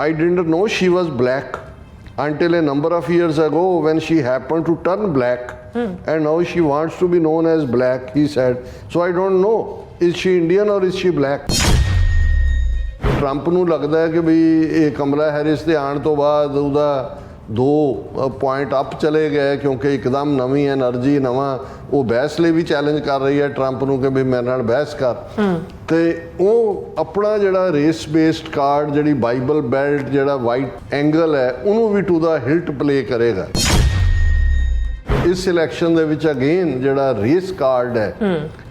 I didn't know she was black until a number of years ago when she happened to turn black. And now she wants to be known as black, he said. So I don't know, is she Indian or is she black? Trump ਨੂੰ ਲੱਗਦਾ ਹੈ ਕਿ ਵੀ ਇਹ ਕਮਲਾ Harris ਦੇ ਆਉਣ ਤੋਂ ਬਾਅਦ ਉਹਦਾ ਦੋ ਪੁਆਇੰਟ ਅਪ ਚਲੇ ਗਏ ਕਿਉਂਕਿ ਇੱਕਦਮ ਨਵੀਂ એનર્ਜੀ ਨਵਾਂ ਉਹ ਬਹਿਸ ਲਈ ਵੀ ਚੈਲੰਜ ਕਰ ਰਹੀ ਹੈ ਟਰੰਪ ਨੂੰ ਕਿ ਵੀ ਮੇਰੇ ਨਾਲ ਬਹਿਸ ਕਰ। ਤੇ ਉਹ ਆਪਣਾ ਜਿਹੜਾ ਰੇਸ ਬੇਸਡ ਕਾਰਡ ਜਿਹੜੀ ਬਾਈਬਲ ਬੈਲਟ ਜਿਹੜਾ ਵਾਈਟ ਐਂਗਲ ਹੈ ਉਹਨੂੰ ਵੀ ਟੂ ਦਾ ਹਿਲਟ ਪਲੇ ਕਰੇਗਾ। ਇਸ ਇਲੈਕਸ਼ਨ ਦੇ ਵਿੱਚ ਅਗੇਨ ਜਿਹੜਾ ਰੇਸ ਕਾਰਡ ਹੈ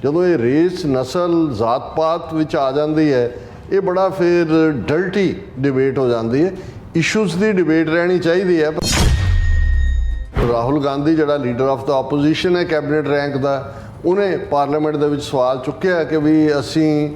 ਜਦੋਂ ਇਹ ਰੇਸ ਨਸਲ ਜਾਤ ਪਾਤ ਵਿੱਚ ਆ ਜਾਂਦੀ ਹੈ ਇਹ ਬੜਾ ਫਿਰ ਡਲਟੀ ਡਿਬੇਟ ਹੋ ਜਾਂਦੀ ਹੈ। ਇਸ਼ੂਜ਼ ਦੀ ਡਿਬੇਟ ਰਹਿਣੀ ਚਾਹੀਦੀ ਹੈ। ਰਾਹੁਲ ਗਾਂਧੀ ਜਿਹੜਾ ਲੀਡਰ ਆਫ ਦਾ ਆਪੋਜੀਸ਼ਨ ਹੈ ਕੈਬਨਿਟ ਰੈਂਕ ਦਾ, ਉਹਨੇ ਪਾਰਲੀਮੈਂਟ ਦੇ ਵਿੱਚ ਸਵਾਲ ਚੁੱਕਿਆ ਕਿ ਵੀ ਅਸੀਂ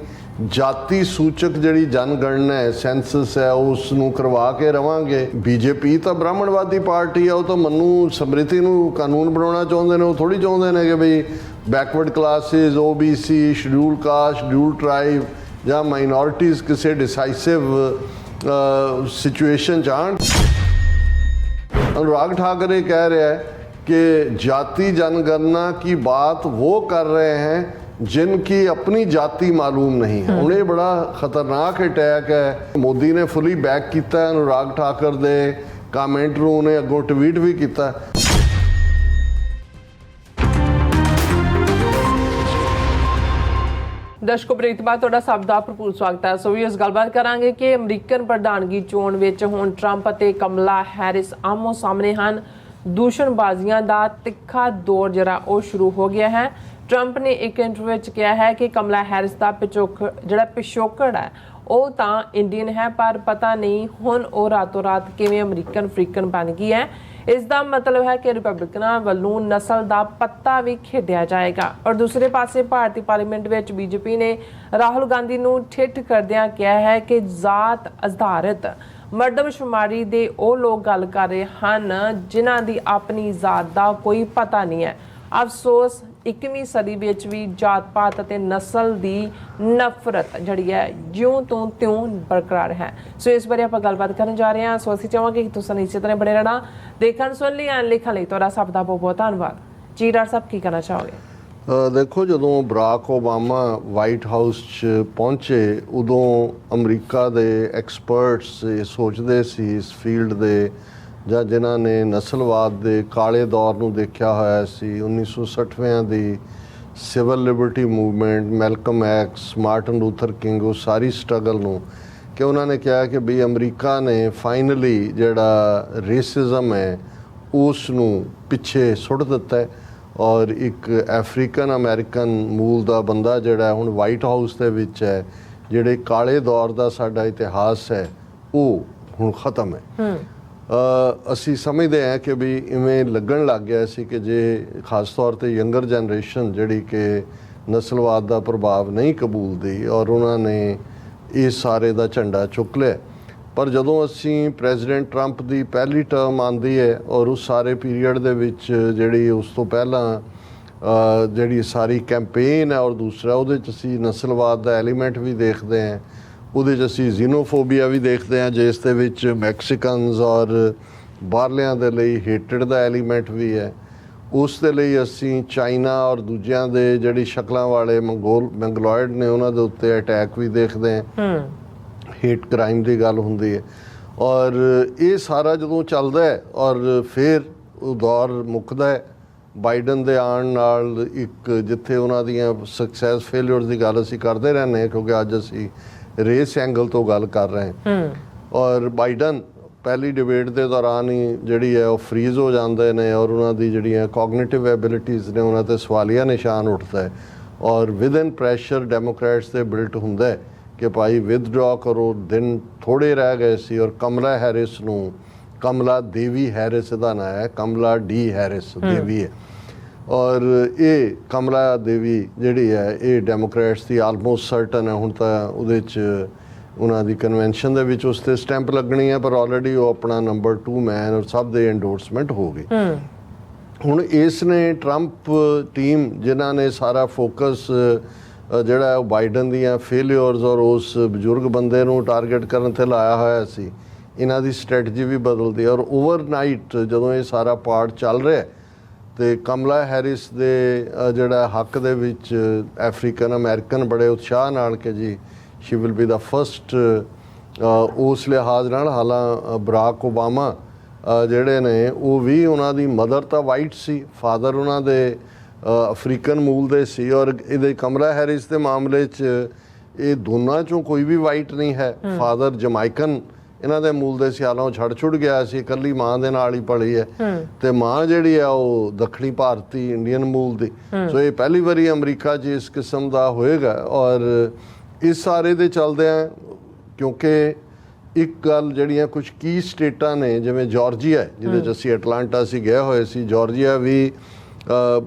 ਜਾਤੀ ਸੂਚਕ ਜਿਹੜੀ ਜਨਗਣਨਾ ਹੈ ਸੈਂਸਸ ਹੈ ਉਸ ਨੂੰ ਕਰਵਾ ਕੇ ਰਵਾਂਗੇ। ਬੀਜੇਪੀ ਤਾਂ ਬ੍ਰਾਹਮਣਵਾਦੀ ਪਾਰਟੀ ਆ ਉਹ ਤਾਂ ਮੰਨੂ ਸਮ੍ਰਿਤੀ ਨੂੰ ਕਾਨੂੰਨ ਬਣਾਉਣਾ ਚਾਹੁੰਦੇ ਨੇ, ਉਹ ਥੋੜੀ ਚਾਹੁੰਦੇ ਨੇ ਕਿ ਬਈ backward classes OBC schedule caste schedule tribe ਜਾਂ ਮਾਈਨੋਰਿਟੀਜ਼ ਕਿਸੇ ਡਿਸਾਈਸਿਵ ਸਿਚੁਏਸ਼ਨ ਚ ਆਣ अनुराग ठाकरे कह रहा है कि जाति जनगणना की बात वो कर रहे हैं जिनकी अपनी जाति मालूम नहीं है ਹੁਣ ਇਹ ਬੜਾ ਖਤਰਨਾਕ ਅਟੈਕ ਹੈ ਮੋਦੀ ਨੇ ਫੁੱਲੀ ਬੈਕ ਕੀਤਾ ਅਨੁਰਾਗ ਠਾਕਰ ਦੇ ਕਮੈਂਟ ਨੂੰ ਉਹਨੇ ਅੱਗੋਂ ਟਵੀਟ ਵੀ ਕੀਤਾ ਦਰਸ਼ਕੋ ਬ੍ਰੇਕ ਤੋਂ ਬਾਅਦ ਤੁਹਾਡਾ ਸਭ ਦਾ ਭਰਪੂਰ ਸਵਾਗਤ ਹੈ। ਸੋ ਵੀ ਇਸ ਗੱਲਬਾਤ ਕਰਾਂਗੇ ਕਿ ਅਮਰੀਕਨ ਪ੍ਰਧਾਨਗੀ ਚੋਣ ਵਿੱਚ ਹੁਣ ਟਰੰਪ ਅਤੇ ਕਮਲਾ ਹੈਰਿਸ ਆਮੋ ਸਾਹਮਣੇ ਹਨ। ਦੂਸ਼ਣਬਾਜ਼ੀਆਂ ਦਾ ਤਿੱਖਾ ਦੌਰ ਜਿਹੜਾ ਉਹ ਸ਼ੁਰੂ ਹੋ ਗਿਆ ਹੈ। ਟਰੰਪ ਨੇ ਇੱਕ ਇੰਟਰਵਿਊ ਵਿੱਚ ਕਿਹਾ ਹੈ ਕਿ ਕਮਲਾ ਹੈਰਿਸ ਦਾ ਪਿਛੋਕ ਜਿਹੜਾ ਪਿਛੋਕੜ ਹੈ, ਉਹ ਤਾਂ ਇੰਡੀਅਨ ਹੈ, ਪਰ ਪਤਾ ਨਹੀਂ ਹੁਣ ਉਹ ਰਾਤੋਂ ਰਾਤ ਕਿਵੇਂ ਅਮਰੀਕਨ ਫਰੀਕਨ ਬਣ ਗਈ ਹੈ। ਇਸ ਦਾ ਮਤਲਬ ਹੈ ਕਿ ਰਿਪਬਲਿਕਨਾਂ ਵੱਲੋਂ ਨਸਲ ਦਾ ਪੱਤਾ ਵੀ ਖੇਡਿਆ ਜਾਏਗਾ। ਔਰ ਦੂਸਰੇ ਪਾਸੇ ਭਾਰਤੀ ਪਾਰਲੀਮੈਂਟ ਵਿੱਚ ਬੀਜੇਪੀ ਨੇ ਰਾਹੁਲ ਗਾਂਧੀ ਨੂੰ ਠਿੱਠ ਕਰਦਿਆਂ ਕਿਹਾ ਹੈ ਕਿ ਜ਼ਾਤ ਆਧਾਰਿਤ ਮਰਦਮਸ਼ੁਮਾਰੀ ਦੇ ਉਹ ਲੋਕ ਗੱਲ ਕਰ ਰਹੇ ਹਨ ਜਿਨ੍ਹਾਂ ਦੀ ਆਪਣੀ ਜ਼ਾਤ ਦਾ ਕੋਈ ਪਤਾ ਨਹੀਂ ਹੈ। ਅਫਸੋਸ 21ਵੀਂ ਸਦੀ ਵਿੱਚ ਵੀ ਜਾਤ ਪਾਤ ਅਤੇ ਨਸਲ ਦੀ ਨਫ਼ਰਤ ਜਿਹੜੀ ਹੈ ਜਿਉਂ ਤੋਂ ਤਿਉਂ ਬਰਕਰਾਰ ਹੈ। ਸੋ ਇਸ ਬਾਰੇ ਆਪਾਂ ਗੱਲਬਾਤ ਕਰਨ ਜਾ ਰਹੇ ਹਾਂ। ਸੋ ਅਸੀਂ ਚਾਹਾਂਗੇ ਕਿ ਤੁਸੀਂ ਇਸੇ ਤਰ੍ਹਾਂ ਬਣੇ ਰਹਿਣਾ, ਦੇਖਣ, ਸੁਣ ਲਈ ਐਨ ਲਿਖਣ ਲਈ। ਤੁਹਾਡਾ ਸਭ ਦਾ ਬਹੁਤ ਬਹੁਤ ਧੰਨਵਾਦ। ਜੀ, ਡਾਕਟਰ ਸਾਹਿਬ, ਕੀ ਕਹਿਣਾ ਚਾਹੋਗੇ? ਦੇਖੋ, ਜਦੋਂ ਬਰਾਕ ਓਬਾਮਾ ਵਾਈਟ ਹਾਊਸ 'ਚ ਪਹੁੰਚੇ, ਉਦੋਂ ਅਮਰੀਕਾ ਦੇ ਐਕਸਪਰਟਸ ਸੋਚਦੇ ਸੀ ਇਸ ਫੀਲਡ ਦੇ ਜਾਂ ਜਿਨ੍ਹਾਂ ਨੇ ਨਸਲਵਾਦ ਦੇ ਕਾਲੇ ਦੌਰ ਨੂੰ ਦੇਖਿਆ ਹੋਇਆ ਸੀ 1960ਵਿਆਂ ਦੀ civil liberty movement, Malcolm X, Martin Luther King, ਉਹ ਸਾਰੀ ਸਟਰਗਲ ਨੂੰ ਕਿ ਉਹਨਾਂ ਨੇ ਕਿਹਾ ਕਿ ਵੀ ਅਮਰੀਕਾ ਨੇ ਫਾਈਨਲੀ ਜਿਹੜਾ ਰੇਸਿਜ਼ਮ ਹੈ, ਉਸ ਨੂੰ ਪਿੱਛੇ ਸੁੱਟ ਦਿੱਤਾ ਹੈ ਔਰ ਇੱਕ ਅਫਰੀਕਨ ਅਮਰੀਕਨ ਮੂਲ ਦਾ ਬੰਦਾ ਜਿਹੜਾ ਹੁਣ ਵਾਈਟ ਹਾਊਸ ਦੇ ਵਿੱਚ ਹੈ, ਜਿਹੜੇ ਕਾਲੇ ਦੌਰ ਦਾ ਸਾਡਾ ਇਤਿਹਾਸ ਹੈ, ਉਹ ਹੁਣ ਖਤਮ ਹੈ। ਅਸੀਂ ਸਮਝਦੇ ਹਾਂ ਕਿ ਵੀ ਇਵੇਂ ਲੱਗਣ ਲੱਗ ਗਿਆ ਸੀ ਕਿ ਜੇ ਖਾਸ ਤੌਰ ਤੇ ਯੰਗਰ ਜਨਰੇਸ਼ਨ ਜਿਹੜੀ ਕਿ ਨਸਲਵਾਦ ਦਾ ਪ੍ਰਭਾਵ ਨਹੀਂ ਕਬੂਲਦੀ ਔਰ ਉਹਨਾਂ ਨੇ ਇਹ ਸਾਰੇ ਦਾ ਝੰਡਾ ਚੁੱਕ ਲਿਆ। ਪਰ ਜਦੋਂ ਅਸੀਂ ਪ੍ਰੈਜ਼ੀਡੈਂਟ ਟਰੰਪ ਦੀ ਪਹਿਲੀ ਟਰਮ ਆਂਦੀ ਹੈ ਔਰ ਉਸ ਸਾਰੇ ਪੀਰੀਅਡ ਦੇ ਵਿੱਚ ਜਿਹੜੀ ਉਸ ਤੋਂ ਪਹਿਲਾਂ ਜਿਹੜੀ ਸਾਰੀ ਕੈਂਪੇਨ ਹੈ ਔਰ ਦੂਸਰਾ ਉਹਦੇ ਚ ਅਸੀਂ ਨਸਲਵਾਦ ਦਾ ਐਲੀਮੈਂਟ ਵੀ ਦੇਖਦੇ ਹਾਂ ਉਹਦੇ ਚ ਅਸੀਂ ਜ਼ੀਨੋਫੋਬੀਆ ਵੀ ਦੇਖਦੇ ਹਾਂ ਜਿਸ ਦੇ ਵਿੱਚ ਮੈਕਸੀਕਨਸ ਔਰ ਬਾਹਰਲਿਆਂ ਦੇ ਲਈ ਹੇਟਡ ਦਾ ਐਲੀਮੈਂਟ ਵੀ ਹੈ। ਉਸ ਦੇ ਲਈ ਅਸੀਂ ਚਾਈਨਾ ਔਰ ਦੂਜਿਆਂ ਦੇ ਜਿਹੜੀ ਸ਼ਕਲਾਂ ਵਾਲੇ ਮੰਗੋਲ ਮੰਗਲੋਇਡ ਨੇ ਉਹਨਾਂ ਦੇ ਉੱਤੇ ਅਟੈਕ ਵੀ ਦੇਖਦੇ ਹਾਂ। ਹੇਟ ਕ੍ਰਾਈਮ ਦੀ ਗੱਲ ਹੁੰਦੀ ਹੈ। ਔਰ ਇਹ ਸਾਰਾ ਜਦੋਂ ਚੱਲਦਾ ਹੈ ਔਰ ਫਿਰ ਉਹ ਦੌਰ ਮੁੱਕਦਾ ਹੈ ਬਾਈਡਨ ਦੇ ਆਉਣ ਨਾਲ ਇੱਕ ਜਿੱਥੇ ਉਹਨਾਂ ਦੀਆਂ ਸਕਸੈਸ ਫੇਲਿਅਰਸ ਦੀ ਗੱਲ ਅਸੀਂ ਕਰਦੇ ਰਹਿੰਦੇ ਹਾਂ ਕਿਉਂਕਿ ਅੱਜ ਅਸੀਂ ਰੇਸ ਐਂਗਲ ਤੋਂ ਗੱਲ ਕਰ ਰਹੇ ਹਾਂ। ਔਰ ਬਾਈਡਨ ਪਹਿਲੀ ਡਿਬੇਟ ਦੇ ਦੌਰਾਨ ਹੀ ਜਿਹੜੀ ਹੈ ਉਹ ਫ੍ਰੀਜ਼ ਹੋ ਜਾਂਦੇ ਨੇ ਔਰ ਉਹਨਾਂ ਦੀ ਜਿਹੜੀਆਂ ਕੋਗਨੀਟਿਵ ਐਬਿਲਿਟੀਜ਼ ਨੇ ਉਹਨਾਂ ਤੇ ਸਵਾਲੀਆ ਨਿਸ਼ਾਨ ਉੱਠਦਾ ਹੈ। ਔਰ ਵਿਦਨ ਪ੍ਰੈਸ਼ਰ ਡੈਮੋਕ੍ਰੈਟਸ ਤੇ ਬਿਲਟ ਹੁੰਦਾ ਹੈ ਕਿ ਭਾਈ ਵਿਦਡਰਾ ਕਰੋ ਦਿਨ ਥੋੜੇ ਰਹਿ ਗਏ ਸੀ ਔਰ ਕਮਲਾ ਹੈਰਿਸ ਨੂੰ ਕਮਲਾ ਦੇਵੀ ਹੈਰਿਸ ਦਾ ਨਾਂ ਹੈ ਕਮਲਾ ਡੀ ਹੈਰਿਸ ਦੇਵੀ ਹੈ। ਔਰ ਇਹ ਕਮਲਾ ਦੇਵੀ ਜਿਹੜੀ ਹੈ ਇਹ ਡੈਮੋਕ੍ਰੇਟਸ ਦੀ ਆਲਮੋਸਟ ਸਰਟਨ ਹੈ। ਹੁਣ ਤਾਂ ਉਹਦੇ ਚ ਉਹਨਾਂ ਦੀ ਕਨਵੈਨਸ਼ਨ ਦੇ ਵਿੱਚ ਉਸ ਤੇ ਸਟੈਂਪ ਲੱਗਣੀ ਹੈ ਪਰ ਆਲਰੇਡੀ ਉਹ ਆਪਣਾ ਨੰਬਰ 2 ਮੈਨ ਔਰ ਸਭ ਦੇ ਐਂਡੋਰਸਮੈਂਟ ਹੋ ਗਈ ਹੁਣ ਇਸ ਨੇ ਟਰੰਪ ਟੀਮ ਜਿਨ੍ਹਾਂ ਨੇ ਸਾਰਾ ਫੋਕਸ ਜਿਹੜਾ ਉਹ ਬਾਈਡਨ ਦੀਆਂ ਫੇਲਿਅਰਸ ਔਰ ਉਸ ਬਜ਼ੁਰਗ ਬੰਦੇ ਨੂੰ ਟਾਰਗੇਟ ਕਰਨ ਤੇ ਲਾਇਆ ਹੋਇਆ ਸੀ। ਇਹਨਾਂ ਦੀ ਸਟ੍ਰੈਟਜੀ ਵੀ ਬਦਲਦੀ ਔਰ ਓਵਰਨਾਈਟ ਜਦੋਂ ਇਹ ਸਾਰਾ ਪਾਰਟ ਚੱਲ ਰਿਹਾ ਹੈ, ਤੇ ਕਮਲਾ ਹੈਰਿਸ ਦੇ ਜਿਹੜਾ ਹੱਕ ਦੇ ਵਿੱਚ ਅਫਰੀਕਨ ਅਮਰੀਕਨ ਬੜੇ ਉਤਸ਼ਾਹ ਨਾਲ ਕਿ ਜੀ she will be the first ਉਸ ਲਿਹਾਜ਼ ਨਾਲ ਹਾਲਾਂ ਬਰਾਕ ਓਬਾਮਾ ਜਿਹੜੇ ਨੇ ਉਹ ਵੀ ਉਹਨਾਂ ਦੀ ਮਦਰ ਤਾਂ ਵਾਈਟ ਸੀ ਫਾਦਰ ਉਹਨਾਂ ਦੇ ਅਫਰੀਕਨ ਮੂਲ ਦੇ ਸੀ ਔਰ ਇਹਦੇ ਕਮਲਾ ਹੈਰਿਸ ਦੇ ਮਾਮਲੇ 'ਚ ਇਹ ਦੋਨਾਂ ਚੋਂ ਕੋਈ ਵੀ ਵਾਈਟ ਨਹੀਂ ਹੈ ਫਾਦਰ ਜਮਾਈਕਨ ਇਹਨਾਂ ਦੇ ਮੂਲ ਦੇ ਸਿਆਲਾਂ ਛੜ ਛੁੱਟ ਗਿਆ ਸੀ, ਇਕੱਲੀ ਮਾਂ ਦੇ ਨਾਲ ਹੀ ਪਲੀ ਹੈ। ਤੇ ਮਾਂ ਜਿਹੜੀ ਆ ਉਹ ਦੱਖਣੀ ਭਾਰਤੀ ਇੰਡੀਅਨ ਮੂਲ ਦੀ। ਸੋ ਇਹ ਪਹਿਲੀ ਵਾਰੀ ਅਮਰੀਕਾ 'ਚ ਇਸ ਕਿਸਮ ਦਾ ਹੋਏਗਾ ਔਰ ਇਸ ਸਾਰੇ ਦੇ ਚੱਲਦਿਆਂ ਕਿਉਂਕਿ ਇੱਕ ਗੱਲ ਜਿਹੜੀਆਂ ਕੁਝ ਕੀ ਸਟੇਟਾਂ ਨੇ, ਜਿਵੇਂ ਜਾਰਜੀਆ, ਜਿਹਦੇ ਚ ਅਸੀਂ ਐਟਲਾਂਟਾ ਸੀ, ਗਏ ਹੋਏ ਸੀ। ਜਾਰਜੀਆ ਵੀ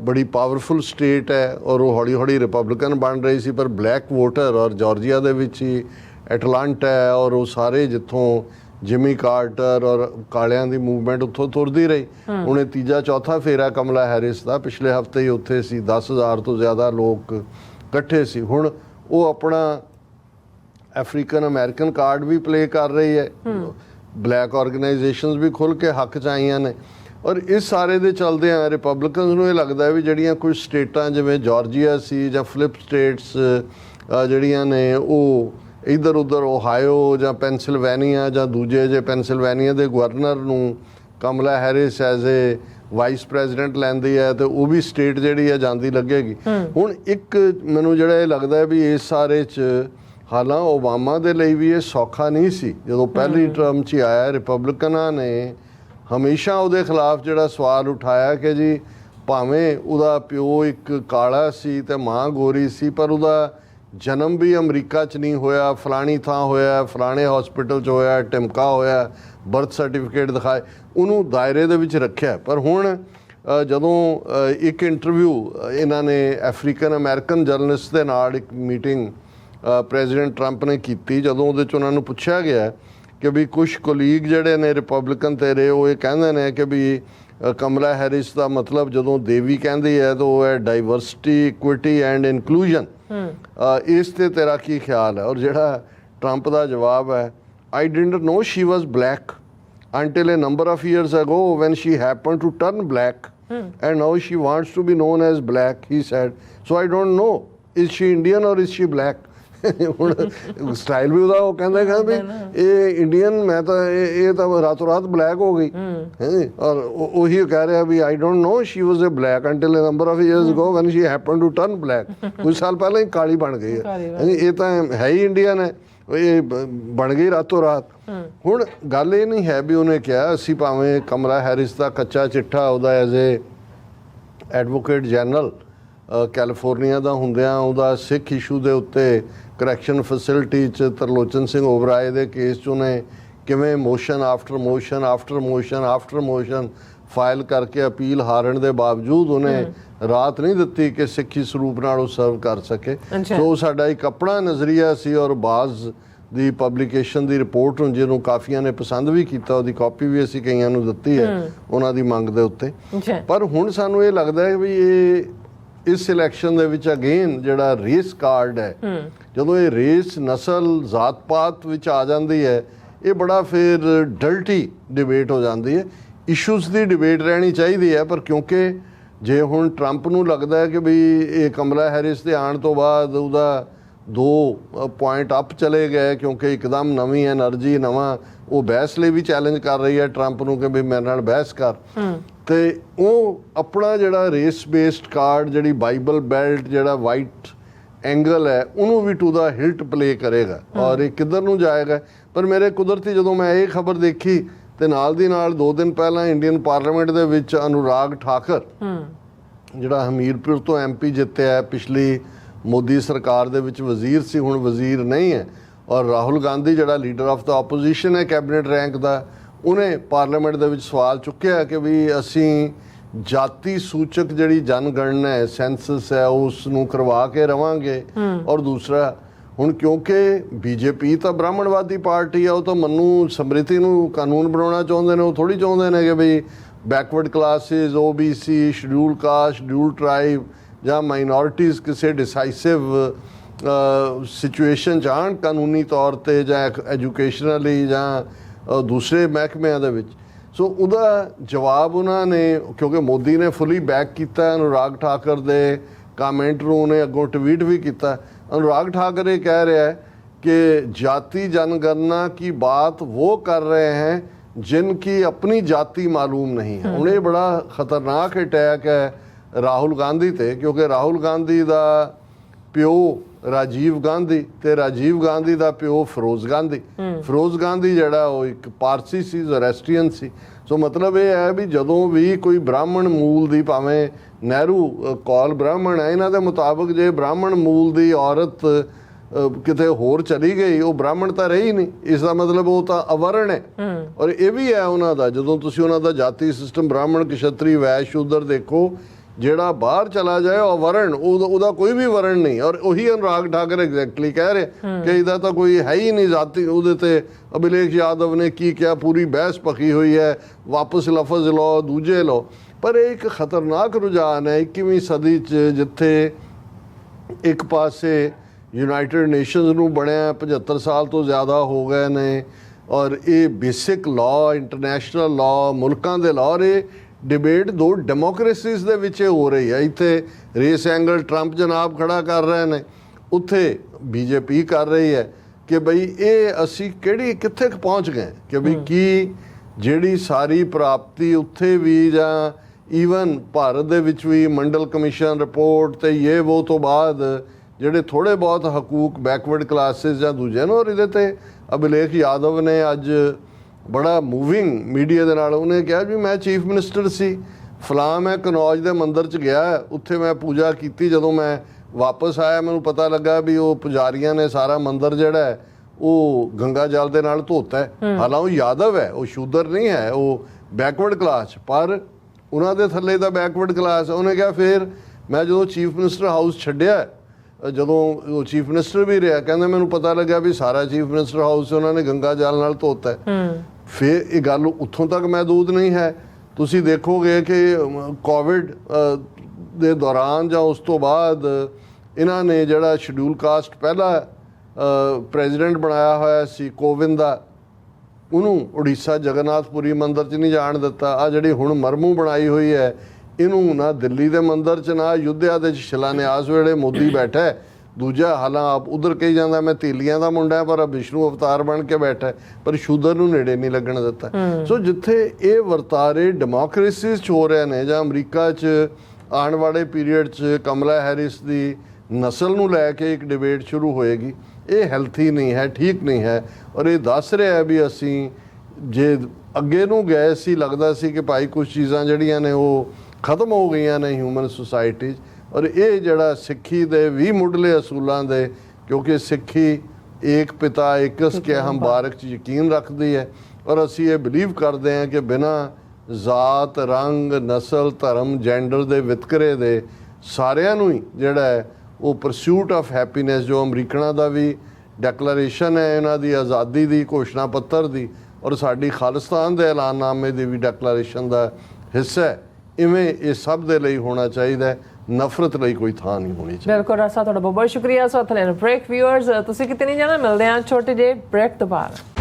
ਬੜੀ ਪਾਵਰਫੁਲ ਸਟੇਟ ਹੈ ਔਰ ਉਹ ਹੌਲੀ ਹੌਲੀ ਰਿਪਬਲਿਕਨ ਬਣ ਰਹੀ ਸੀ, ਪਰ ਬਲੈਕ ਵੋਟਰ ਔਰ ਜਾਰਜੀਆ ਦੇ ਵਿੱਚ ਹੀ ਐਟਲਾਂਟਾ ਹੈ ਔਰ ਉਹ ਸਾਰੇ ਜਿੱਥੋਂ ਜਿਮੀ ਕਾਰਟਰ ਔਰ ਕਾਲਿਆਂ ਦੀ ਮੂਵਮੈਂਟ ਉੱਥੋਂ ਤੁਰਦੀ ਰਹੀ। ਉਹਨੇ ਤੀਜਾ ਚੌਥਾ ਫੇਰਾ ਕਮਲਾ ਹੈਰਿਸ ਦਾ। ਪਿਛਲੇ ਹਫ਼ਤੇ ਹੀ ਉੱਥੇ ਸੀ। 10000 ਤੋਂ ਜ਼ਿਆਦਾ ਲੋਕ ਇਕੱਠੇ ਸੀ। ਹੁਣ ਉਹ ਆਪਣਾ ਅਫਰੀਕਨ ਅਮਰੀਕਨ ਕਾਰਡ ਵੀ ਪਲੇ ਕਰ ਰਹੀ ਹੈ। ਬਲੈਕ ਆਰਗੇਨਾਈਜੇਸ਼ਨਸ ਵੀ ਖੁੱਲ ਕੇ ਹੱਕ ਚ ਆਈਆਂ ਨੇ। ਔਰ ਇਸ ਸਾਰੇ ਦੇ ਚਲਦੇ ਆ ਰਿਪਬਲਿਕਨਸ ਨੂੰ ਇਹ ਲੱਗਦਾ ਵੀ ਜਿਹੜੀਆਂ ਕੁਝ ਸਟੇਟਾਂ ਜਿਵੇਂ ਜਾਰਜੀਆ ਸੀ ਜਾਂ ਫਲਿਪ ਸਟੇਟਸ ਜਿਹੜੀਆਂ ਨੇ ਉਹ ਇਧਰ ਉਧਰ ਓਹਾਇਓ ਜਾਂ ਪੈਨਸਿਲਵੇਨੀਆ ਜਾਂ ਦੂਜੇ ਜੇ ਪੈਨਸਿਲਵੇਨੀਆ ਦੇ ਗਵਰਨਰ ਨੂੰ Kamala Harris as a vice president ਲੈਂਦੀ ਹੈ ਤੇ ਉਹ ਵੀ ਸਟੇਟ ਜਿਹੜੀ ਹੈ ਜਾਂਦੀ ਲੱਗੇਗੀ। ਹੁਣ ਇੱਕ ਮੈਨੂੰ ਜਿਹੜਾ ਇਹ ਲੱਗਦਾ ਹੈ ਵੀ ਇਸ ਸਾਰੇ ਚ ਹਾਲਾਂ ਓਬਾਮਾ ਦੇ ਲਈ ਵੀ ਇਹ ਸੌਖਾ ਨਹੀਂ ਸੀ। ਜਦੋਂ ਪਹਿਲੀ ਟਰਮ 'ਚ ਆਇਆ ਰਿਪਬਲਿਕਨਾਂ ਨੇ ਹਮੇਸ਼ਾ ਉਹਦੇ ਖਿਲਾਫ ਜਿਹੜਾ ਸਵਾਲ ਉਠਾਇਆ ਕਿ ਜੀ ਭਾਵੇਂ ਉਹਦਾ ਪਿਓ ਇੱਕ ਕਾਲਾ ਸੀ ਤੇ ਮਾਂ ਗੋਰੀ ਸੀ ਪਰ ਉਹਦਾ ਜਨਮ ਵੀ ਅਮਰੀਕਾ 'ਚ ਨਹੀਂ ਹੋਇਆ, ਫਲਾਣੀ ਥਾਂ ਹੋਇਆ, ਫਲਾਣੇ ਹਸਪੀਟਲ 'ਚ ਹੋਇਆ ਟਿਮਕਾ ਹੋਇਆ ਬਰਥ ਸਰਟੀਫਿਕੇਟ ਦਿਖਾਏ, ਉਹਨੂੰ ਦਾਇਰੇ ਦੇ ਵਿੱਚ ਰੱਖਿਆ। ਪਰ ਹੁਣ ਜਦੋਂ ਇੱਕ ਇੰਟਰਵਿਊ ਇਹਨਾਂ ਨੇ ਅਫਰੀਕਨ ਅਮਰੀਕਨ ਜਰਨਲਿਸਟ ਦੇ ਨਾਲ ਇੱਕ ਮੀਟਿੰਗ ਪ੍ਰੈਜ਼ੀਡੈਂਟ ਟਰੰਪ ਨੇ ਕੀਤੀ, ਜਦੋਂ ਉਹਦੇ ਚ ਉਹਨਾਂ ਨੂੰ ਪੁੱਛਿਆ ਗਿਆ ਕਿ ਵੀ ਕੁਝ ਕੋਲੀਗ ਜਿਹੜੇ ਨੇ ਰਿਪਬਲਿਕਨ ਤੇਰੇ, ਉਹ ਇਹ ਕਹਿੰਦੇ ਨੇ ਕਿ ਵੀ ਕਮਲਾ ਹੈਰਿਸ ਦਾ ਮਤਲਬ ਜਦੋਂ ਦੇਵੀ ਕਹਿੰਦੀ ਹੈ, ਤਾਂ ਉਹ ਹੈ ਡਾਈਵਰਸਿਟੀ ਇਕੁਇਟੀ ਐਂਡ ਇਨਕਲੂਜਨ ਇਸ ਤੇ ਤੇਰਾ ਕੀ ਖਿਆਲ ਹੈ ਔਰ ਜਿਹੜਾ ਟਰੰਪ ਦਾ ਜਵਾਬ ਹੈ I didn't know she was black until a number of years ago when she happened to turn black and now she wants to be known as black he said so i don't know is she indian or is she black ਹੁਣ style ਵੀ ਉਹਦਾ ਉਹ ਕਹਿੰਦਾ ਕਿ ਵੀ ਇਹ Indian ਮੈਂ ਤਾਂ ਇਹ ਇਹ ਤਾਂ ਰਾਤੋਂ ਰਾਤ ਬਲੈਕ ਹੋ ਗਈ। ਹੈ। ਔਰ ਉਹ- ਕਹਿ ਰਿਹਾ ਵੀ I don't know she was a black until a number of years ago when she happen to turn black ਕੁਝ ਸਾਲ ਪਹਿਲਾਂ ਹੀ ਕਾਲੀ ਬਣ ਗਈ ਹੈ। ਇਹ ਤਾਂ ਹੈ ਹੀ ਇੰਡੀਅਨ ਹੈ। ਇਹ ਬਣ ਗਈ ਰਾਤੋਂ ਰਾਤ ਹੁਣ ਗੱਲ ਇਹ ਨਹੀਂ ਹੈ ਵੀ ਉਹਨੇ ਕਿਹਾ ਅਸੀਂ ਭਾਵੇਂ ਕਮਲਾ ਹੈਰਿਸ ਦਾ ਕੱਚਾ ਚਿੱਠਾ ਉਹਦਾ as a advocate general California ਦਾ ਹੁੰਦਿਆਂ ਉਹਦਾ ਸਿੱਖ ਇਸ਼ੂ ਦੇ ਉੱਤੇ ਕਰੈਕਸ਼ਨ ਫੈਸਿਲਿਟੀ ਚ ਤਰਲੋਚਨ ਸਿੰਘ ਓਬਰਾਏ ਦੇ ਕੇਸ ਚ ਉਹਨੇ ਕਿਵੇਂ motion after motion after motion after motion file ਕਰਕੇ ਅਪੀਲ ਹਾਰਨ ਦੇ ਬਾਵਜੂਦ ਉਹਨੇ ਰਾਤ ਨਹੀਂ ਦਿੱਤੀ ਕਿ ਸਿੱਖੀ ਸਰੂਪ ਨਾਲ ਉਹ ਸਰਵ ਕਰ ਸਕੇ। ਸੋ ਸਾਡਾ ਇੱਕ ਆਪਣਾ ਨਜ਼ਰੀਆ ਸੀ ਔਰ ਬਾਜ਼ ਦੀ ਪਬਲੀਕੇਸ਼ਨ ਦੀ ਰਿਪੋਰਟ ਨੂੰ ਜਿਹਨੂੰ ਕਾਫੀਆਂ ਨੇ ਪਸੰਦ ਵੀ ਕੀਤਾ ਉਹਦੀ ਕਾਪੀ ਵੀ ਅਸੀਂ ਕਈਆਂ ਨੂੰ ਦਿੱਤੀ ਹੈ ਉਹਨਾਂ ਦੀ ਮੰਗ ਦੇ ਉੱਤੇ। ਪਰ ਹੁਣ ਸਾਨੂੰ ਇਹ ਲੱਗਦਾ ਹੈ ਵੀ ਇਹ ਇਸ ਇਲੈਕਸ਼ਨ ਦੇ ਵਿੱਚ ਅਗੇਨ ਜਿਹੜਾ ਰੇਸ ਕਾਰਡ ਹੈ ਜਦੋਂ ਇਹ ਰੇਸ ਨਸਲ ਜ਼ਾਤ ਪਾਤ ਵਿੱਚ ਆ ਜਾਂਦੀ ਹੈ ਇਹ ਬੜਾ ਫਿਰ ਡਲਟੀ ਡਿਬੇਟ ਹੋ ਜਾਂਦੀ ਹੈ। ਇਸ਼ੂਜ਼ ਦੀ ਡਿਬੇਟ ਰਹਿਣੀ ਚਾਹੀਦੀ ਹੈ ਪਰ ਕਿਉਂਕਿ ਜੇ ਹੁਣ ਟਰੰਪ ਨੂੰ ਲੱਗਦਾ ਹੈ ਕਿ ਵੀ ਇਹ ਕਮਲਾ ਹੈਰਿਸ ਦੇ ਆਉਣ ਤੋਂ ਬਾਅਦ ਉਹਦਾ ਦੋ ਪੁਆਇੰਟ ਅਪ ਚਲੇ ਗਏ ਕਿਉਂਕਿ ਇੱਕਦਮ ਨਵੀਂ એનર્ਜੀ ਨਵਾਂ ਉਹ ਬਹਿਸ ਲਈ ਵੀ ਚੈਲੰਜ ਕਰ ਰਹੀ ਹੈ ਟਰੰਪ ਨੂੰ ਕਿ ਵੀ ਮੇਰੇ ਨਾਲ ਬਹਿਸ ਕਰ। ਤੇ ਉਹ ਆਪਣਾ ਜਿਹੜਾ ਰੇਸ ਬੇਸਡ ਕਾਰਡ ਜਿਹੜੀ ਬਾਈਬਲ ਬੈਲਟ ਜਿਹੜਾ ਵਾਈਟ ਐਂਗਲ ਹੈ ਉਹਨੂੰ ਵੀ ਟੂ ਦਾ ਹਿਲਟ ਪਲੇ ਕਰੇਗਾ ਔਰ ਇਹ ਕਿੱਧਰ ਨੂੰ ਜਾਏਗਾ? ਪਰ ਮੇਰੇ ਕੁਦਰਤੀ ਜਦੋਂ ਮੈਂ ਇਹ ਖਬਰ ਦੇਖੀ ਤੇ ਨਾਲ ਦੀ ਨਾਲ ਦੋ ਦਿਨ ਪਹਿਲਾਂ ਇੰਡੀਅਨ ਪਾਰਲੀਮੈਂਟ ਦੇ ਵਿੱਚ ਅਨੁਰਾਗ ਠਾਕਰ ਜਿਹੜਾ ਹਮੀਰਪੁਰ ਤੋਂ ਐਮਪੀ ਜਿੱਤਿਆ ਪਿਛਲੀ ਮੋਦੀ ਸਰਕਾਰ ਦੇ ਵਿੱਚ ਵਜ਼ੀਰ ਸੀ ਹੁਣ ਵਜ਼ੀਰ ਨਹੀਂ ਹੈ। ਔਰ ਰਾਹੁਲ ਗਾਂਧੀ ਜਿਹੜਾ ਲੀਡਰ ਆਫ ਦਾ ਆਪੋਜੀਸ਼ਨ ਹੈ ਕੈਬਨਿਟ ਰੈਂਕ ਦਾ ਉਹਨੇ ਪਾਰਲੀਮੈਂਟ ਦੇ ਵਿੱਚ ਸਵਾਲ ਚੁੱਕਿਆ ਕਿ ਵੀ ਅਸੀਂ ਜਾਤੀ ਸੂਚਕ ਜਿਹੜੀ ਜਨਗਣਨਾ ਹੈ ਸੈਂਸਸ ਹੈ ਉਸ ਨੂੰ ਕਰਵਾ ਕੇ ਰਵਾਂਗੇ। ਔਰ ਦੂਸਰਾ ਹੁਣ ਕਿਉਂਕਿ ਬੀਜੇਪੀ ਤਾਂ ਬ੍ਰਾਹਮਣਵਾਦੀ ਪਾਰਟੀ ਆ ਉਹ ਤਾਂ ਮੰਨੂ ਸਮ੍ਰਿਤੀ ਨੂੰ ਕਾਨੂੰਨ ਬਣਾਉਣਾ ਚਾਹੁੰਦੇ ਨੇ ਉਹ ਥੋੜੀ ਚਾਹੁੰਦੇ ਨੇ ਕਿ ਵੀ backward classes OBC schedule caste schedule tribe ਜਾਂ ਮਾਈਨੋਰਿਟੀਜ਼ ਕਿਸੇ ਡਿਸਾਈਸਿਵ ਸਿਚੁਏਸ਼ਨ ਚ ਆਣ ਕਾਨੂੰਨੀ ਤੌਰ ਤੇ ਜਾਂ ਐਜੂਕੇਸ਼ਨਲੀ ਜਾਂ ਅ, ਦੂਸਰੇ ਮਹਿਕਮਿਆਂ ਦੇ ਵਿੱਚ ਸੋ ਉਹਦਾ ਜਵਾਬ ਉਹਨਾਂ ਨੇ ਕਿਉਂਕਿ ਮੋਦੀ ਨੇ ਫੁੱਲੀ ਬੈਕ ਕੀਤਾ ਅਨੁਰਾਗ ਠਾਕਰ ਦੇ ਕਮੈਂਟ ਨੂੰ ਉਹਨੇ ਅੱਗੋਂ ਟਵੀਟ ਵੀ ਕੀਤਾ ਅਨੁਰਾਗ ਠਾਕਰੇ ਕਹਿ ਰਿਹਾ ਹੈ कि जाति जनगणना की बात वो कर रहे हैं जिनकी अपनी जाति मालूम नहीं है उन्हें बड़ा खतरनाक अटैक है ਰਾਹੁਲ ਗਾਂਧੀ ਤੇ ਕਿਉਂਕਿ ਰਾਹੁਲ ਗਾਂਧੀ ਦਾ ਪਿਓ ਰਾਜੀਵ ਗਾਂਧੀ ਤੇ ਰਾਜੀਵ ਗਾਂਧੀ ਦਾ ਪਿਓ ਫਿਰੋਜ਼ ਗਾਂਧੀ। ਫਿਰੋਜ਼ ਗਾਂਧੀ ਜਿਹੜਾ ਉਹ ਇੱਕ ਪਾਰਸੀ ਸੀ ਜ਼ੋਰੈਸਟਰੀਅਨ ਸੀ। ਸੋ ਮਤਲਬ ਇਹ ਹੈ ਵੀ ਜਦੋਂ ਵੀ ਕੋਈ ਬ੍ਰਾਹਮਣ ਮੂਲ ਦੀ ਭਾਵੇਂ ਨਹਿਰੂ ਕੌਲ ਬ੍ਰਾਹਮਣ ਹੈ ਇਹਨਾਂ ਦੇ ਮੁਤਾਬਕ ਜੇ ਬ੍ਰਾਹਮਣ ਮੂਲ ਦੀ ਔਰਤ ਕਿਤੇ ਹੋਰ ਚਲੀ ਗਈ ਉਹ ਬ੍ਰਾਹਮਣ ਤਾਂ ਰਹੀ ਨਹੀਂ। ਇਸ ਦਾ ਮਤਲਬ ਉਹ ਤਾਂ ਅਵਰਣ ਹੈ। ਔਰ ਇਹ ਵੀ ਹੈ ਉਹਨਾਂ ਦਾ ਜਦੋਂ ਤੁਸੀਂ ਉਹਨਾਂ ਦਾ ਜਾਤੀ ਸਿਸਟਮ ਬ੍ਰਾਹਮਣ ਕਸ਼ਤਰੀ ਵੈਸ਼ੂਦਰ ਦੇਖੋ ਜਿਹੜਾ ਬਾਹਰ ਚਲਾ ਜਾਏ ਉਹ ਅਵਰਣ ਉਹਦਾ ਕੋਈ ਵੀ ਵਰਣ ਨਹੀਂ। ਔਰ ਉਹੀ ਅਨੁਰਾਗ ਠਾਕਰ ਐਗਜ਼ੈਕਟਲੀ ਕਹਿ ਰਿਹਾ ਕਿ ਇਹਦਾ ਤਾਂ ਕੋਈ ਹੈ ਹੀ ਨਹੀਂ ਜਾਤੀ। ਉਹਦੇ ਤੇ ਅਭਿਲੇਖ ਯਾਦਵ ਨੇ ਕੀ ਕਿਹਾ? ਪੂਰੀ ਬਹਿਸ ਪਕੀ ਹੋਈ ਹੈ। ਵਾਪਸ ਲਫ਼ਜ਼ ਲਓ ਦੂਜੇ ਲਓ। ਪਰ ਇਹ ਇੱਕ ਖਤਰਨਾਕ ਰੁਝਾਨ ਹੈ। 21ਵੀਂ ਸਦੀ 'ਚ ਜਿੱਥੇ ਇੱਕ ਪਾਸੇ ਯੂਨਾਈਟਿਡ ਨੇਸ਼ਨਸ ਨੂੰ ਬਣਿਆ 75 ਸਾਲ ਤੋਂ ਜ਼ਿਆਦਾ ਹੋ ਗਏ ਨੇ। ਔਰ ਇਹ ਬੇਸਿਕ ਲਾਅ ਇੰਟਰਨੈਸ਼ਨਲ ਲਾਅ ਮੁਲਕਾਂ ਦੇ ਲਾਅ ਰੇ ਡਿਬੇਟ ਦੋ ਡੈਮੋਕ੍ਰੇਸੀਜ਼ ਦੇ ਵਿੱਚ ਹੋ ਰਹੀ ਹੈ। ਇੱਥੇ ਰੇਸ ਐਂਗਲ ਟਰੰਪ ਜਨਾਬ ਖੜਾ ਕਰ ਰਹੇ ਨੇ। ਉੱਥੇ ਬੀਜੇਪੀ ਕਰ ਰਹੀ ਹੈ ਕਿ ਬਈ ਇਹ ਅਸੀਂ ਕਿਹੜੀ ਕਿੱਥੇ ਪਹੁੰਚ ਗਏ? ਕਿ ਬਈ ਕੀ ਜਿਹੜੀ ਸਾਰੀ ਪ੍ਰਾਪਤੀ ਉੱਥੇ ਵੀ ਜਾਂ ਈਵਨ ਭਾਰਤ ਦੇ ਵਿੱਚ ਵੀ ਮੰਡਲ ਕਮਿਸ਼ਨ ਰਿਪੋਰਟ ਤੇ ਇਹ ਉਹ ਤੋਂ ਬਾਅਦ ਜਿਹੜੇ ਥੋੜੇ ਬਹੁਤ ਹਕੂਕ ਬੈਕਵਰਡ ਕਲਾਸਿਸ ਜਾਂ ਦੂਜੇ ਨੇ ਔਰ ਇਹਦੇ ਤੇ ਅਭਿਲੇਖ ਯਾਦਵ ਨੇ ਅੱਜ ਬੜਾ ਮੂਵਿੰਗ ਮੀਡੀਆ ਦੇ ਨਾਲ ਉਹਨੇ ਕਿਹਾ ਵੀ ਮੈਂ ਚੀਫ ਮਿਨਿਸਟਰ ਸੀ। ਫਲਾਂ ਮੈਂ ਕਨੌਜ ਦੇ ਮੰਦਿਰ ਚ ਗਿਆ ਉੱਥੇ ਮੈਂ ਪੂਜਾ ਕੀਤੀ। ਜਦੋਂ ਮੈਂ ਵਾਪਸ ਆਇਆ ਮੈਨੂੰ ਪਤਾ ਲੱਗਾ ਵੀ ਉਹ ਪੁਜਾਰੀਆਂ ਨੇ ਸਾਰਾ ਮੰਦਿਰ ਜਿਹੜਾ ਹੈ ਉਹ ਗੰਗਾ ਜਲ ਦੇ ਨਾਲ ਧੋਤਾ ਹੈ। ਹਾਲਾਂ ਉਹ ਯਾਦਵ ਹੈ ਉਹ ਸ਼ੂਦਰ ਨਹੀਂ ਹੈ ਉਹ ਬੈਕਵਰਡ ਕਲਾਸ ਪਰ ਉਹਨਾਂ ਦੇ ਥੱਲੇ ਦਾ ਬੈਕਵਰਡ ਕਲਾਸ ਉਹਨੇ ਕਿਹਾ ਫਿਰ ਮੈਂ ਜਦੋਂ ਚੀਫ ਮਿਨਿਸਟਰ ਹਾਊਸ ਛੱਡਿਆ ਜਦੋਂ ਉਹ ਚੀਫ ਮਿਨਿਸਟਰ ਵੀ ਰਿਹਾ ਕਹਿੰਦਾ ਮੈਨੂੰ ਪਤਾ ਲੱਗਾ ਵੀ ਸਾਰਾ ਚੀਫ ਮਿਨਿਸਟਰ ਹਾਊਸ ਉਹਨਾਂ ਨੇ ਗੰਗਾ ਜਲ ਨਾਲ ਧੋਤਾ ਹੈ। ਫਿਰ ਇਹ ਗੱਲ ਉੱਥੋਂ ਤੱਕ ਮਹਦੂਦ ਨਹੀਂ ਹੈ। ਤੁਸੀਂ ਦੇਖੋਗੇ ਕਿ ਕੋਵਿਡ ਦੇ ਦੌਰਾਨ ਜਾਂ ਉਸ ਤੋਂ ਬਾਅਦ ਇਹਨਾਂ ਨੇ ਜਿਹੜਾ ਸ਼ਡਿਊਲ ਕਾਸਟ ਪਹਿਲਾ ਪ੍ਰੈਜ਼ੀਡੈਂਟ ਬਣਾਇਆ ਹੋਇਆ ਸੀ ਕੋਵਿੰਦ ਦਾ ਉਹਨੂੰ ਉੜੀਸਾ ਜਗਨਨਾਥਪੁਰੀ ਮੰਦਿਰ 'ਚ ਨਹੀਂ ਜਾਣ ਦਿੱਤਾ। ਆ ਜਿਹੜੀ ਹੁਣ ਮਰਮੂ ਬਣਾਈ ਹੋਈ ਹੈ ਇਹਨੂੰ ਨਾ ਦਿੱਲੀ ਦੇ ਮੰਦਿਰ 'ਚ ਨਾ ਅਯੁੱਧਿਆ ਦੇ ਸ਼ਿਲਾਨਿਆਸ ਵੇਲੇ ਮੋਦੀ ਬੈਠਾ ਹੈ। ਦੂਜਾ ਹਾਲਾਂ ਆਪ ਉਧਰ ਕਹੀ ਜਾਂਦਾ ਮੈਂ ਤੀਲੀਆਂ ਦਾ ਮੁੰਡਾ ਪਰ ਵਿਸ਼ਨੂੰ ਅਵਤਾਰ ਬਣ ਕੇ ਬੈਠਾ ਪਰ ਸ਼ੂਦਰ ਨੂੰ ਨੇੜੇ ਨਹੀਂ ਲੱਗਣ ਦਿੱਤਾ। ਸੋ ਜਿੱਥੇ ਇਹ ਵਰਤਾਰੇ ਡੈਮੋਕ੍ਰੇਸੀਜ਼ 'ਚ ਹੋ ਰਹੇ ਨੇ ਜਾਂ ਅਮਰੀਕਾ 'ਚ ਆਉਣ ਵਾਲੇ ਪੀਰੀਅਡ 'ਚ ਕਮਲਾ ਹੈਰਿਸ ਦੀ ਨਸਲ ਨੂੰ ਲੈ ਕੇ ਇੱਕ ਡਿਬੇਟ ਸ਼ੁਰੂ ਹੋਏਗੀ ਇਹ ਹੈਲਥੀ ਨਹੀਂ ਹੈ ਠੀਕ ਨਹੀਂ ਹੈ। ਔਰ ਇਹ ਦੱਸ ਰਿਹਾ ਹੈ ਵੀ ਅਸੀਂ ਜੇ ਅੱਗੇ ਨੂੰ ਗਏ ਸੀ ਲੱਗਦਾ ਸੀ ਕਿ ਭਾਈ ਕੁਝ ਚੀਜ਼ਾਂ ਜਿਹੜੀਆਂ ਨੇ ਉਹ ਖਤਮ ਹੋ ਗਈਆਂ ਨੇ ਹਿਊਮਨ ਸੁਸਾਇਟੀ 'ਚ ਔਰ ਇਹ ਜਿਹੜਾ ਸਿੱਖੀ ਦੇ ਵੀ ਮੁੱਢਲੇ ਅਸੂਲਾਂ ਦੇ ਕਿਉਂਕਿ ਸਿੱਖੀ ਏਕ ਪਿਤਾ ਏਕਸ ਕੇ ਹਮ ਬਾਰਕ 'ਚ ਯਕੀਨ ਰੱਖਦੀ ਹੈ ਔਰ ਅਸੀਂ ਇਹ ਬਿਲੀਵ ਕਰਦੇ ਹਾਂ ਕਿ ਬਿਨਾ ਜ਼ਾਤ ਰੰਗ ਨਸਲ ਧਰਮ ਜੈਂਡਰ ਦੇ ਵਿਤਕਰੇ ਦੇ ਸਾਰਿਆਂ ਨੂੰ ਹੀ ਜਿਹੜਾ ਹੈ ਉਹ ਪਰਸੂਟ ਆਫ ਹੈਪੀਨੈਸ ਜੋ ਅਮਰੀਕਨਾਂ ਦਾ ਵੀ ਡੈਕਲੇਰੇਸ਼ਨ ਹੈ ਇਹਨਾਂ ਦੀ ਆਜ਼ਾਦੀ ਦੀ ਘੋਸ਼ਣਾ ਪੱਤਰ ਦੀ ਔਰ ਸਾਡੀ ਖਾਲਿਸਤਾਨ ਦੇ ਐਲਾਨਨਾਮੇ ਦੀ ਵੀ ਡੈਕਲੇਰੇਸ਼ਨ ਦਾ ਹਿੱਸਾ ਹੈ। ਇਵੇਂ ਇਹ ਸਭ ਦੇ ਲਈ ਹੋਣਾ ਚਾਹੀਦਾ ਹੈ। ਨਫ਼ਰਤ ਲਈ ਕੋਈ ਥਾਂ ਨਹੀਂ ਹੋਣੀ ਚਾਹੀਦੀ। ਬਿਲਕੁਲ ਰਸਾ ਤੁਹਾਡਾ ਬਹੁਤ ਬਹੁਤ ਸ਼ੁਕਰੀਆ। ਸੋ ਥਲੇ ਬ੍ਰੇਕ ਵਿਊਅਰਸ ਤੁਸੀਂ ਕਿਤੇ ਨਹੀਂ ਜਾਣਾ, ਮਿਲਦੇ ਆ ਛੋਟੇ ਜਿਹੇ ਬ੍ਰੇਕ ਤੋਂ ਬਾਅਦ।